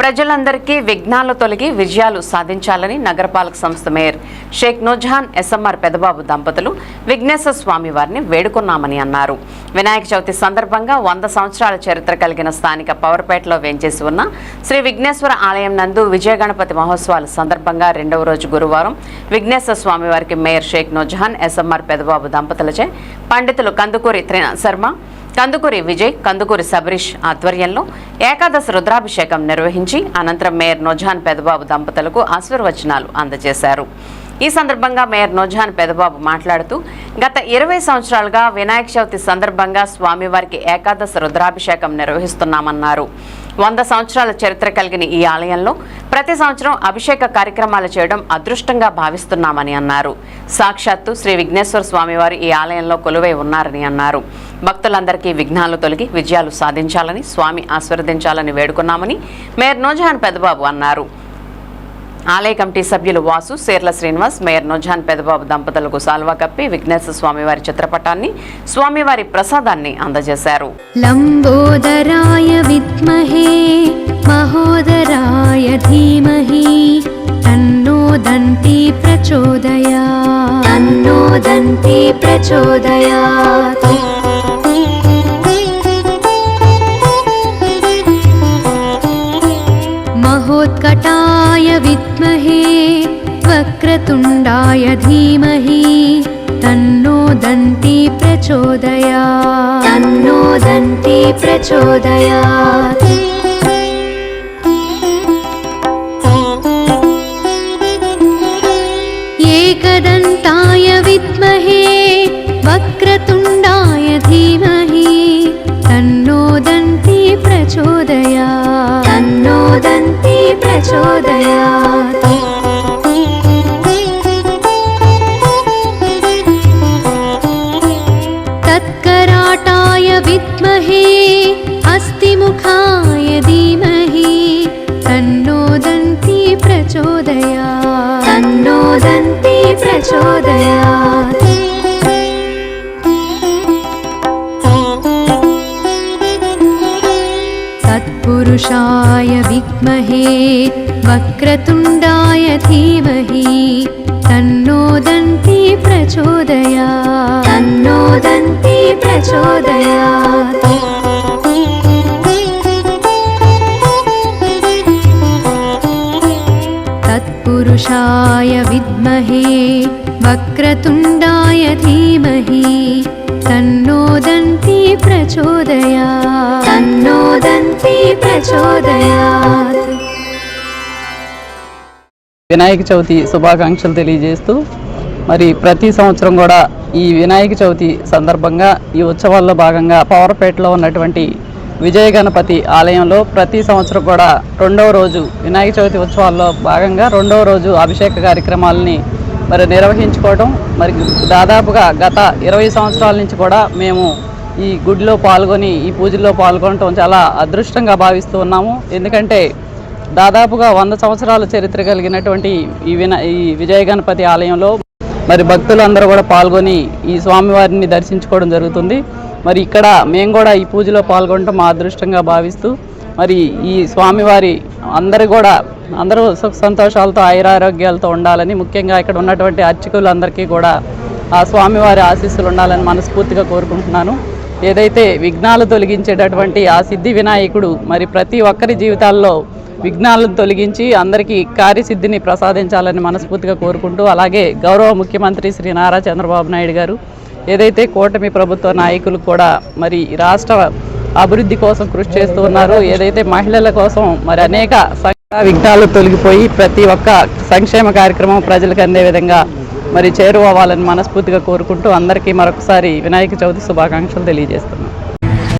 ప్రజలందరికీ విఘ్నాలు తొలగి విజయాలు సాధించాలని నగరపాలక సంస్థ మేయర్ షేక్ నోజాన్ ఎస్ఎంఆర్ పెదబాబు దంపతులు విఘ్నేశ్వర స్వామి వారిని వేడుకున్నామని అన్నారు. వినాయక చవితి సందర్భంగా వంద సంవత్సరాల చరిత్ర కలిగిన స్థానిక పవర్పేటలో వేంచేసి ఉన్న శ్రీ విఘ్నేశ్వర ఆలయం నందు విజయ గణపతి మహోత్సవాల సందర్భంగా రెండవ రోజు గురువారం విఘ్నేశ్వర స్వామి వారికి మేయర్ షేక్ నోజాన్ ఎస్ఎంఆర్ పెదబాబు దంపతులచే పండితులు కందుకూరి త్రిన శర్మ కందుకూరి విజయ్ కందుకూరి సబరీష్ ఆధ్వర్యంలో ఏకాదశ రుద్రాభిషేకం నిర్వహించి అనంతరం మేయర్ నొజాన్ పెదబాబు దంపతులకు ఆశీర్వచనాలు అందజేశారు. ఈ సందర్భంగా మేయర్ నోజాన్ పెదబాబు మాట్లాడుతూ గత ఇరవై సంవత్సరాలుగా వినాయక చవితి సందర్భంగా స్వామివారికి ఏకాదశ రుద్రాభిషేకం నిర్వహిస్తున్నామన్నారు. వంద సంవత్సరాల చరిత్ర కలిగిన ఈ ఆలయంలో ప్రతి సంవత్సరం అభిషేక కార్యక్రమాలు చేయడం అదృష్టంగా భావిస్తున్నామని అన్నారు. సాక్షాత్తు శ్రీ విఘ్నేశ్వర స్వామివారు ఈ ఆలయంలో కొలువై ఉన్నారని అన్నారు. భక్తులందరికీ విఘ్నాలు తొలగి విజయాలు సాధించాలని స్వామి ఆశీర్వదించాలని వేడుకున్నామని మేయర్ నోజహాన్ పెదబాబు అన్నారు. ఆలయ కమిటీ సభ్యులు వాసు సేర్ల శ్రీనివాస్ మేయర్ నొజాన్ పెదబాబు దంపతులకు సాల్వా కప్పి విఘ్నేశ్వర స్వామివారి చిత్రపటాన్ని స్వామివారి ప్రసాదాన్ని అందజేశారు. లంబోదరాయ విద్మహే మహోదరాయ ధీమహి ప్రచోదయా महोत्कटाय विद्महे वक्रतुण्डाय धीमहि तन्नो दन्ती प्रचोदयात्। तन्नो दन्ती प्रचोदयात् विद्महे वक्रतुण्डाय धीमहि तन्नो दन्ती प्रचोदयात् तन्नो दन्ती प्रचोदयात् तत्पुरुषाय विद्महे वक्रतुण्डाय धीमहि तन्नो दन्ती प्रचोदयात् तन्नो दन्ती प्रचोदयात् వినాయక చవితి శుభాకాంక్షలు తెలియజేస్తూ మరి ప్రతి సంవత్సరం కూడా ఈ వినాయక చవితి సందర్భంగా ఈ ఉత్సవాల్లో భాగంగా పవర్పేటలో ఉన్నటువంటి విజయ గణపతి ఆలయంలో ప్రతి సంవత్సరం కూడా రెండవ రోజు వినాయక చవితి ఉత్సవాల్లో భాగంగా రెండవ రోజు అభిషేక కార్యక్రమాలని మరి నిర్వహించుకోవడం మరి దాదాపుగా గత ఇరవై సంవత్సరాల నుంచి కూడా మేము ఈ గుడిలో పాల్గొని ఈ పూజల్లో పాల్గొనడం చాలా అదృష్టంగా భావిస్తూ ఉన్నాము. ఎందుకంటే దాదాపుగా వంద సంవత్సరాల చరిత్ర కలిగినటువంటి ఈ విన ఈ విజయ గణపతి ఆలయంలో మరి భక్తులందరూ కూడా పాల్గొని ఈ స్వామివారిని దర్శించుకోవడం జరుగుతుంది. మరి ఇక్కడ మేము కూడా ఈ పూజలో పాల్గొనడం మా అదృష్టంగా భావిస్తూ మరి ఈ స్వామివారి అందరూ కూడా అందరూ సుఖ సంతోషాలతో ఐరారోగ్యాలతో ఉండాలని ముఖ్యంగా ఇక్కడ ఉన్నటువంటి అర్చకులందరికీ కూడా ఆ స్వామివారి ఆశీస్సులు ఉండాలని మనస్ఫూర్తిగా కోరుకుంటున్నాను. ఏదైతే విఘ్నాలు తొలగించేటటువంటి ఆ సిద్ధి వినాయకుడు మరి ప్రతి ఒక్కరి జీవితాల్లో విఘ్నాలను తొలగించి అందరికీ కార్యసిద్ధిని ప్రసాదించాలని మనస్ఫూర్తిగా కోరుకుంటూ అలాగే గౌరవ ముఖ్యమంత్రి శ్రీ నారా చంద్రబాబు నాయుడు గారు ఏదైతే కూటమి ప్రభుత్వ నాయకులు కూడా మరి రాష్ట్ర అభివృద్ధి కోసం కృషి చేస్తూ ఉన్నారు ఏదైతే మహిళల కోసం మరి అనేక సంఘ విఘ్నాలు తొలగిపోయి ప్రతి ఒక్క సంక్షేమ కార్యక్రమం ప్రజలకు అందే విధంగా మరి చేరువవ్వాలని మనస్ఫూర్తిగా కోరుకుంటూ అందరికీ మరొకసారి వినాయక చవితి శుభాకాంక్షలు తెలియజేస్తున్నాను.